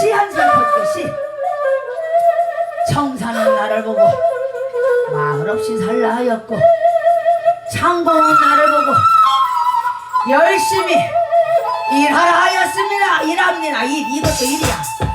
시한산 걷듯이 청산은 나를 보고 마을 없이 살라 하였고 창공은 나를 보고 열심히 일하라 하였습니다. 일합니다. 일 이것도 일이야.